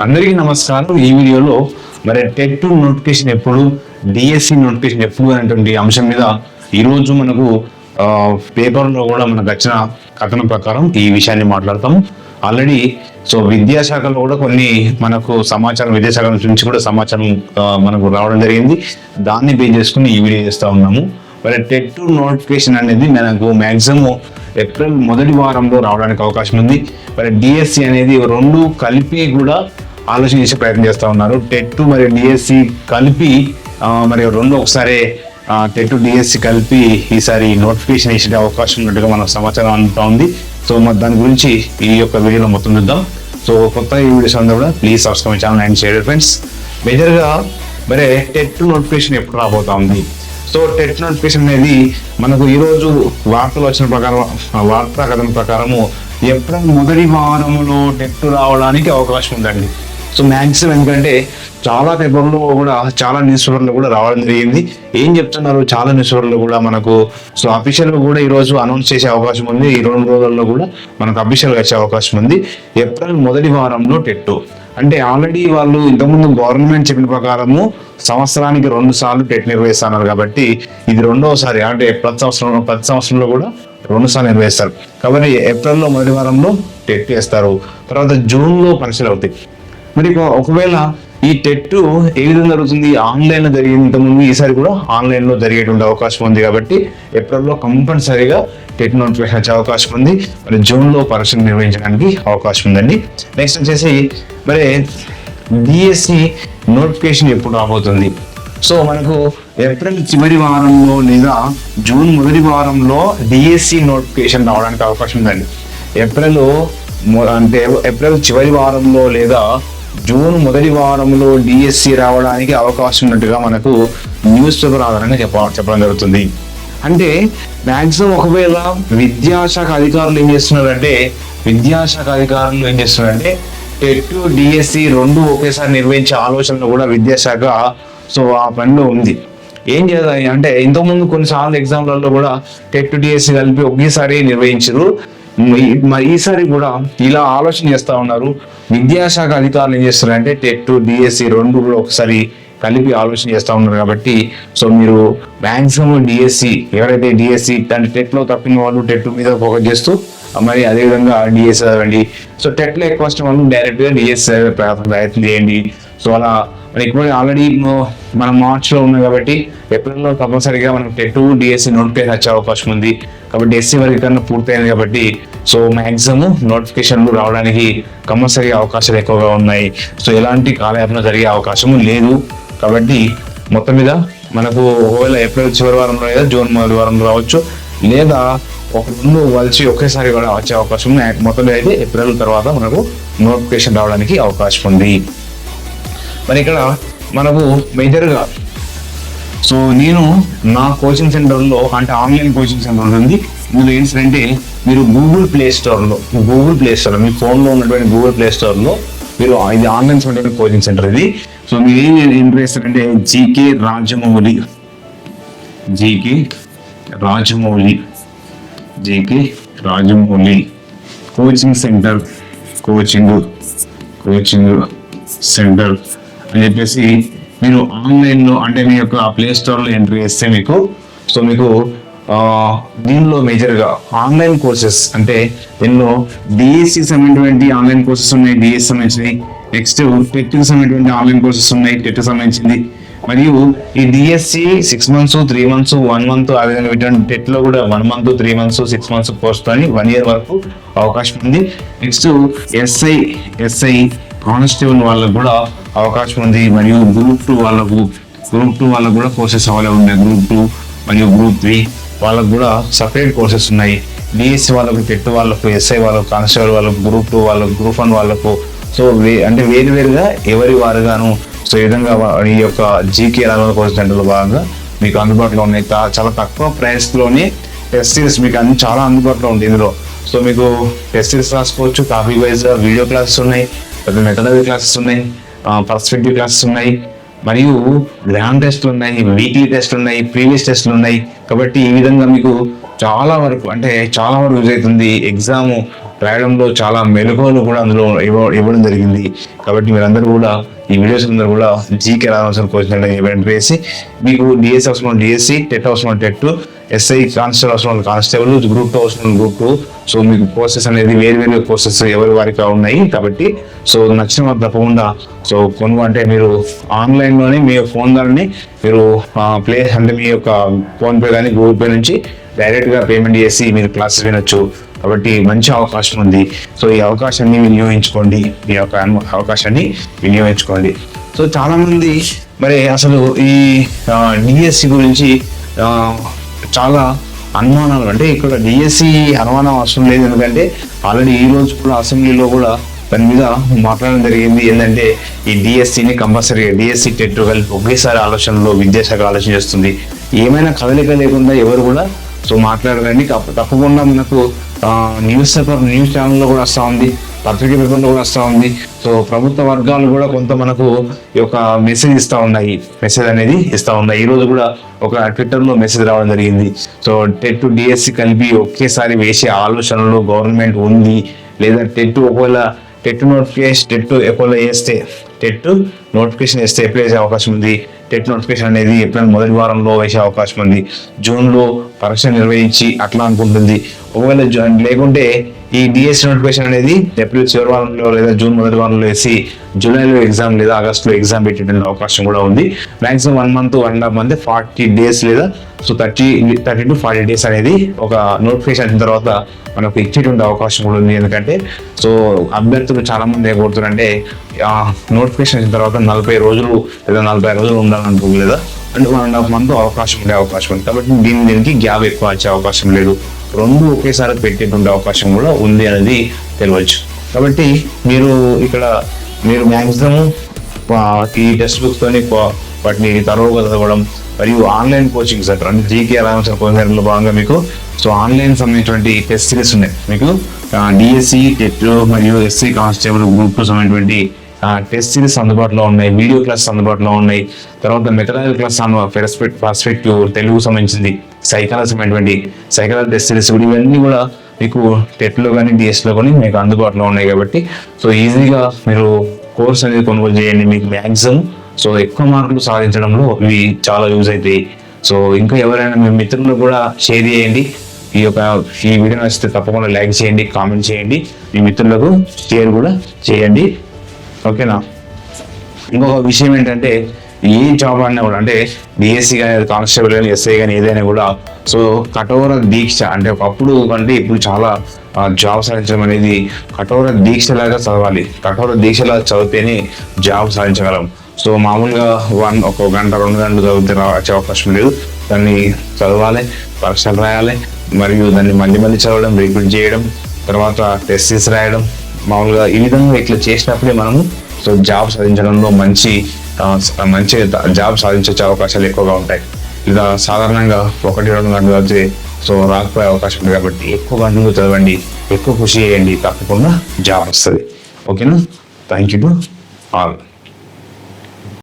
అందరికీ నమస్కారం. ఈ వీడియోలో మరి టెట్ నోటిఫికేషన్ ఎప్పుడు డిఎస్సి నోటిఫికేషన్ ఎప్పుడు అనేటువంటి అంశం మీద ఈరోజు మనకు ఆ, పేపర్లో కూడా మనకు వచ్చిన కథనం ప్రకారం ఈ విషయాన్ని మాట్లాడతాం ఆల్రెడీ సో విద్యాశాఖలో కూడా కొన్ని మనకు సమాచారం విద్యాశాఖ నుంచి కూడా సమాచారం మనకు రావడం జరిగింది. దాన్ని బేస్ చేసుకుని ఈ వీడియో చేస్తూ ఉన్నాము. మరి టెట్ నోటిఫికేషన్ అనేది మనకు మ్యాక్సిమం ఏప్రిల్ మొదటి వారంలో రావడానికి అవకాశం ఉంది. మరి డిఎస్సి అనేది రెండు కలిపి కూడా ఆలోచన చేసే ప్రయత్నం చేస్తూ ఉన్నారు. టెట్ మరి డిఎస్సి కలిపి మరి రెండు ఒకసారి టెట్ డిఎస్సి కలిపి ఈసారి నోటిఫికేషన్ ఇచ్చే అవకాశం ఉన్నట్టుగా మనకు సమాచారం అందుతూ ఉంది. సో మరి దాని గురించి ఈ యొక్క వీడియోలో మొత్తం చూద్దాం. సో కొత్త ఈ వీడియోస్ అందరూ కూడా please subscribe channel and share friends. మేజర్గా మరి టెట్ నోటిఫికేషన్ ఎప్పుడు రాబోతా ఉంది? సో టెట్ నోటిఫికేషన్ అనేది మనకు ఈరోజు వార్తలు వచ్చిన ప్రకారం ఆ వార్తా కథన ప్రకారము ఏప్రిల్ మొదటి వారంలో టెట్ రావడానికి అవకాశం ఉందండి. సో మ్యాక్సిమం ఎందుకంటే చాలా పేపర్లో కూడా చాలా న్యూస్ పేపర్లో కూడా రావడం జరిగింది. ఏం చెప్తున్నారు? చాలా న్యూస్ పేపర్లో కూడా మనకు సో అఫీషియల్ కూడా ఈరోజు అనౌన్స్ చేసే అవకాశం ఉంది. ఈ రెండు రోజుల్లో కూడా మనకు అఫీషియల్గా వచ్చే అవకాశం ఉంది. ఏప్రిల్ మొదటి వారంలో టెట్టు అంటే ఆల్రెడీ వాళ్ళు ఇంతకుముందు గవర్నమెంట్ చెప్పిన ప్రకారము సంవత్సరానికి రెండు సార్లు టెట్ నిర్వహిస్తున్నారు కాబట్టి ఇది రెండవసారి అంటే ప్రతి సంవత్సరం ప్రతి సంవత్సరంలో కూడా రెండు సార్లు నిర్వహిస్తారు. కాబట్టి ఏప్రిల్లో మొదటి వారంలో టెట్ చేస్తారు. తర్వాత జూన్లో పరీక్షలు అవుతాయి. మరి ఒకవేళ ఈ టెట్ ఏ విధంగా జరుగుతుంది? ఆన్లైన్లో జరిగినంత ముందు ఈసారి కూడా ఆన్లైన్లో జరిగేటువంటి అవకాశం ఉంది కాబట్టి ఏప్రిల్లో కంపల్సరీగా టెట్ నోటిఫికేషన్ వచ్చే అవకాశం ఉంది. మరి జూన్లో పరీక్షలు నిర్వహించడానికి అవకాశం ఉందండి. నెక్స్ట్ వచ్చేసి మరి డిఎస్సి నోటిఫికేషన్ ఎప్పుడు రాబోతుంది? సో మనకు ఏప్రిల్ చివరి వారంలో లేదా జూన్ మొదటి వారంలో డిఎస్సి నోటిఫికేషన్ రావడానికి అవకాశం ఉందండి. ఏప్రిల్ అంటే ఏప్రిల్ చివరి వారంలో లేదా జూన్ మొదటి వారంలో డిఎస్సి రావడానికి అవకాశం ఉన్నట్టుగా మనకు న్యూస్ పేపర్ ఆధారంగా చెప్ప చెప్పడం జరుగుతుంది. అంటే మ్యాక్సిమం ఒకవేళ విద్యాశాఖ అధికారులు ఏం చేస్తున్నారంటే విద్యాశాఖ అధికారులు ఏం చేస్తున్నారంటే టెట్ డిఎస్సి రెండు ఒకేసారి నిర్వహించే ఆలోచనలు కూడా విద్యాశాఖ సో ఆ పనిలో ఉంది. ఏం చేయాలి అంటే ఇంతకుముందు కొన్నిసార్లు ఎగ్జామ్లలో కూడా టెట్ డిఎస్సి కలిపి ఒకేసారి నిర్వహించారు. మరి ఈసారి కూడా ఇలా ఆలోచన చేస్తూ ఉన్నారు. విద్యాశాఖ అధికారులు ఏం చేస్తారంటే టెట్ డిఎస్సి రెండు కూడా ఒకసారి కలిపి ఆలోచన చేస్తూ ఉన్నారు కాబట్టి సో మీరు మ్యాక్సిమం డిఎస్సి ఎవరైతే డిఎస్సి అంటే టెట్లో తప్పిన వాళ్ళు టెట్ మీద ఫోకస్ చేస్తూ మరి అదేవిధంగా డిఎస్సి చదవండి. సో టెట్లో ఎక్కువ వచ్చిన వాళ్ళు డైరెక్ట్గా డిఎస్సి ప్రయత్నం చేయండి. సో అలా మరి ఎక్కువ ఆల్రెడీ మనం మార్చ్లో ఉన్నాం కాబట్టి ఏప్రిల్లో కంపల్సరిగా కంపల్సరీగా మనం టెట్ డిఎస్సి నోటిఫికేషన్ వచ్చే అవకాశం ఉంది. కాబట్టి ఎస్సీ వర్గీకరణ పూర్తయింది కాబట్టి సో మ్యాక్సిమం నోటిఫికేషన్లు రావడానికి కంపల్సరీ అవకాశాలు ఎక్కువగా ఉన్నాయి. సో ఎలాంటి కాలయాపన జరిగే అవకాశం లేదు. కాబట్టి మొత్తం మీద మనకు ఒకవేళ ఏప్రిల్ చివరి వారంలో లేదా జూన్ మొదటి వారంలో రావచ్చు. లేదా ఒక రెండు కలిసి ఒకేసారి కూడా వచ్చే అవకాశం ఉంది మొత్తంలో అయితే ఏప్రిల్ తర్వాత మనకు నోటిఫికేషన్ రావడానికి అవకాశం ఉంది. మరి ఇక్కడ మనకు మేజర్గా సో నేను నా కోచింగ్ సెంటర్లో అంటే ఆన్లైన్ కోచింగ్ సెంటర్ ఉంటుంది మీరు ఏంటంటే మీరు గూగుల్ ప్లే స్టోర్లో గూగుల్ ప్లే స్టోర్ మీ ఫోన్లో ఉన్నటువంటి గూగుల్ ప్లే స్టోర్లో మీరు ఇది ఆన్లైన్ ఉన్నటువంటి కోచింగ్ సెంటర్ ఇది. సో మీరు ఏం ఏం చేస్తారంటే GK Rajamouli GK Rajamouli GK Rajamouli coaching centre coaching coaching centre అని చెప్పేసి మీరు ఆన్లైన్లో అంటే మీ యొక్క ప్లే స్టోర్లో ఎంట్రీ చేస్తే మీకు సో మీకు దీనిలో మేజర్గా ఆన్లైన్ కోర్సెస్ అంటే దీనిలో డిఎస్సి సంబంధించినటువంటి ఆన్లైన్ కోర్సెస్ ఉన్నాయి డిఎస్ సంబంధించినవి నెక్స్ట్ టెట్కి సంబంధించినటువంటి ఆన్లైన్ కోర్సెస్ ఉన్నాయి టెట్ సంబంధించింది. మరియు ఈ DSC six months three months one month అదేవిధంగా టెట్లో కూడా one month three months six months course అని వన్ ఇయర్ వరకు అవకాశం ఉంది. నెక్స్ట్ ఎస్ఐ ఎస్ఐ కానిస్టేబుల్ వాళ్ళకు కూడా అవకాశం ఉంది. మరియు గ్రూప్ టూ వాళ్ళకు గ్రూప్ టూ వాళ్ళకు కూడా కోర్సెస్ అవైలబుల్ ఉన్నాయి. గ్రూప్ టూ మరియు గ్రూప్ త్రీ వాళ్ళకు కూడా సపరేట్ కోర్సెస్ ఉన్నాయి. డిఎస్సి వాళ్ళకు టెట్ వాళ్ళకు ఎస్ఐ వాళ్ళకు కానిస్టేబుల్ వాళ్ళకు గ్రూప్ టూ వాళ్ళకు గ్రూప్ వన్ వాళ్ళకు. సో వే అంటే వేరు వేరుగా ఎవరి వారుగాను సో ఈ విధంగా ఈ యొక్క జీకే రావాల కోర్స్ సెంటర్లో భాగంగా మీకు అందుబాటులో ఉన్నాయి. చాలా తక్కువ ప్రైస్లోనే టెస్ట్ సిరీస్ మీకు అన్ని చాలా అందుబాటులో ఉంది ఇందులో. సో మీకు టెస్ట్ సిరీస్ రాసుకోవచ్చు కాపీ వైజ్ వీడియో క్లాసెస్ ఉన్నాయి. పెద్ద మెథడరీ క్లాసెస్ ఉన్నాయి పర్స్పెక్టివ్ క్లాసెస్ ఉన్నాయి మరియు గ్రాండ్ టెస్ట్లు ఉన్నాయి వీక్లీ టెస్ట్లు ఉన్నాయి ప్రీవియస్ టెస్ట్లు ఉన్నాయి. కాబట్టి ఈ విధంగా మీకు చాలా వరకు అంటే చాలా వరకు యూజ్ అవుతుంది. ఎగ్జామ్ రాయడంలో చాలా మెలకువలు కూడా అందులో ఇవ్వ ఇవ్వడం జరిగింది. కాబట్టి మీరందరూ కూడా ఈ వీడియోస్ అందరూ కూడా జీకే రావాల్సిన కోచింగ్ ఈవెంట్ వేసి మీకు డిఎస్సి అవసరం డిఎస్సి టెట్ అవసరం టెట్ ఎస్ఐ కానిస్టేబుల్ అవసరం కానిస్టేబుల్ గ్రూప్ టూ అవసరం గ్రూప్ టూ. సో మీకు కోర్సెస్ అనేది వేరు వేరు కోర్సెస్ ఎవరి వారికి ఉన్నాయి కాబట్టి సో నచ్చిన తప్పకుండా సో కొనుగో అంటే మీరు ఆన్లైన్లోనే మీ ఫోన్ ద్వారానే మీరు ప్లే అంటే మీ యొక్క ఫోన్పే కానీ గూగుల్ పే నుంచి డైరెక్ట్గా పేమెంట్ చేసి మీరు క్లాసెస్ వినొచ్చు. కాబట్టి మంచి అవకాశం ఉంది. సో ఈ అవకాశాన్ని వినియోగించుకోండి. ఈ యొక్క అవకాశాన్ని వినియోగించుకోండి. సో చాలామంది మరి అసలు ఈ డిఎస్సి గురించి చాలా అనుమానాలు. అంటే ఇక్కడ డిఎస్సి అనుమానం అవసరం లేదు. ఎందుకంటే ఆల్రెడీ ఈ రోజు కూడా అసెంబ్లీలో కూడా దాని మీద మాట్లాడడం జరిగింది. ఏంటంటే ఈ డిఎస్సిని కంపల్సరీ డిఎస్సి టెట్ కలిపి ఒకేసారి ఆలోచనలో విద్యాశాఖ ఆలోచన చేస్తుంది. ఏమైనా కదలిక లేకుండా ఎవరు కూడా సో మాట్లాడదండి తప్ప- తప్పకుండా మనకు న్యూస్ పేపర్ న్యూస్ ఛానల్లో కూడా వస్తూ ఉంది. పత్రిక పేపర్లో కూడా వస్తూ ఉంది. సో ప్రభుత్వ వర్గాలు కూడా కొంత మనకు ఈ యొక్క మెసేజ్ ఇస్తూ ఉన్నాయి. మెసేజ్ అనేది ఇస్తూ ఉన్నాయి. ఈరోజు కూడా ఒక ట్విట్టర్లో మెసేజ్ రావడం జరిగింది. సో టెట్ డిఎస్సి కలిపి ఒకేసారి వేసే ఆలోచనలు గవర్నమెంట్ ఉంది. లేదా టెట్ ఒకవేళ టెట్ నోటిఫికేషన్ టెట్ ఒకవేళ వేస్తే టెట్ నోటిఫికేషన్ వేస్తే ఎప్పుడు వేసే అవకాశం ఉంది? టెట్ నోటిఫికేషన్ అనేది ఏప్రిల్ మొదటి వారంలో వేసే అవకాశం ఉంది. జూన్లో పరీక్ష నిర్వహించి అట్లా అనుకుంటుంది. ఒకవేళ లేకుంటే ఈ డిఎస్ నోటిఫికేషన్ అనేది ఏప్రిల్ చివరి వారంలో లేదా జూన్ మొదటి వారంలో వేసి జూలైలో ఎగ్జామ్ లేదా ఆగస్టులో ఎగ్జామ్ పెట్టేటువంటి అవకాశం కూడా ఉంది. Maximum one month one and half month forty days లేదా so thirty thirty to forty days అనేది ఒక నోటిఫికేషన్ అయిన తర్వాత మనకు ఇచ్చేటువంటి అవకాశం కూడా ఉంది. ఎందుకంటే సో అభ్యర్థులు చాలామంది ఏం ఏం కోరుతారంటే నోటిఫికేషన్ అయిన తర్వాత నలభై రోజులు లేదా నలభై రోజులు ఉండాలనుకో లేదా అంటే వన్ అండ్ హాఫ్ మంత్ అవకాశం ఉండే అవకాశం ఉంది. కాబట్టి దీని దీనికి జాబ్ ఎక్కువ వచ్చే అవకాశం లేదు. రెండు ఒకేసారి పెట్టేటువంటి అవకాశం కూడా ఉంది అనేది తెలియవచ్చు కాబట్టి మీరు ఇక్కడ మీరు మ్యాక్సిమం ఈ టెక్స్ట్ బుక్స్తోని వాటిని తరువుగా చదవడం మరియు ఆన్లైన్ కోచింగ్ సెంటర్ అంటే జీకే రామచంద్ర కోచింగ్ సెంటర్లో భాగంగా మీకు సో ఆన్లైన్ సంబంధించినటువంటి టెస్ట్ సిరీస్ ఉన్నాయి. మీకు డిఎస్సి టెట్ మరియు ఎస్సీ కానిస్టేబుల్ గ్రూప్కు సంబంధించినటువంటి టెస్ట్ సిరీస్ అందుబాటులో ఉన్నాయి వీడియో క్లాస్ అందుబాటులో ఉన్నాయి. తర్వాత మెథడాలజీ క్లాస్ పెర్స్పెక్ట్ పర్స్పెక్టివ్ తెలుగు సంబంధించింది. సైకాలజీ అనేటువంటి సైకాలజీ టెస్ట్ సిరీస్ కూడా ఇవన్నీ కూడా మీకు టెట్లో కానీ డిఎస్లో కానీ మీకు అందుబాటులో ఉన్నాయి కాబట్టి సో ఈజీగా మీరు కోర్స్ అనేది కొనుగోలు చేయండి మీకు మ్యాక్సిమం. సో ఎక్కువ మార్కులు సాధించడంలో ఇవి చాలా యూజ్ అవుతాయి. సో ఇంకా ఎవరైనా మీ మిత్రులు కూడా షేర్ చేయండి. ఈ యొక్క ఈ వీడియో నచ్చితే తప్పకుండా లైక్ చేయండి కామెంట్ చేయండి. మీ మిత్రులకు షేర్ కూడా చేయండి. ఓకేనా? ఇంకొక విషయం ఏంటంటే ఏ జాబ్ అన్నా కూడా అంటే డిఎస్సి కానీ కానిస్టేబుల్ కానీ ఎస్ఐ కానీ ఏదైనా కూడా సో కఠోర దీక్ష అంటే ఒకప్పుడు కంటే ఇప్పుడు చాలా జాబ్ సాధించడం అనేది కఠోర దీక్షలాగా చదవాలి. కఠోర దీక్షలా చదివితేనే జాబ్ సాధించగలం. సో మామూలుగా వన్ ఒక గంట రెండు గంటలు చదివితే వచ్చే అవకాశం లేదు. దాన్ని చదవాలి పరీక్షలు రాయాలి మరియు దాన్ని మళ్ళీ మళ్ళీ చదవడం రిపీట్ చేయడం తర్వాత టెస్టెస్ రాయడం మామూలుగా ఈ విధంగా ఇట్లా చేసినప్పుడే మనము సో జాబ్ సాధించడంలో మంచి మంచి జాబ్ సాధించే అవకాశాలు ఎక్కువగా ఉంటాయి. ఇలా సాధారణంగా ఒకటి రెండు గంటలు చదివితే సో రాకపోయే అవకాశం ఉంది కాబట్టి ఎక్కువ గంటలు చదవండి ఎక్కువ కృషి చేయండి తప్పకుండా జాబ్ వస్తుంది. ఓకేనా? Thank you to all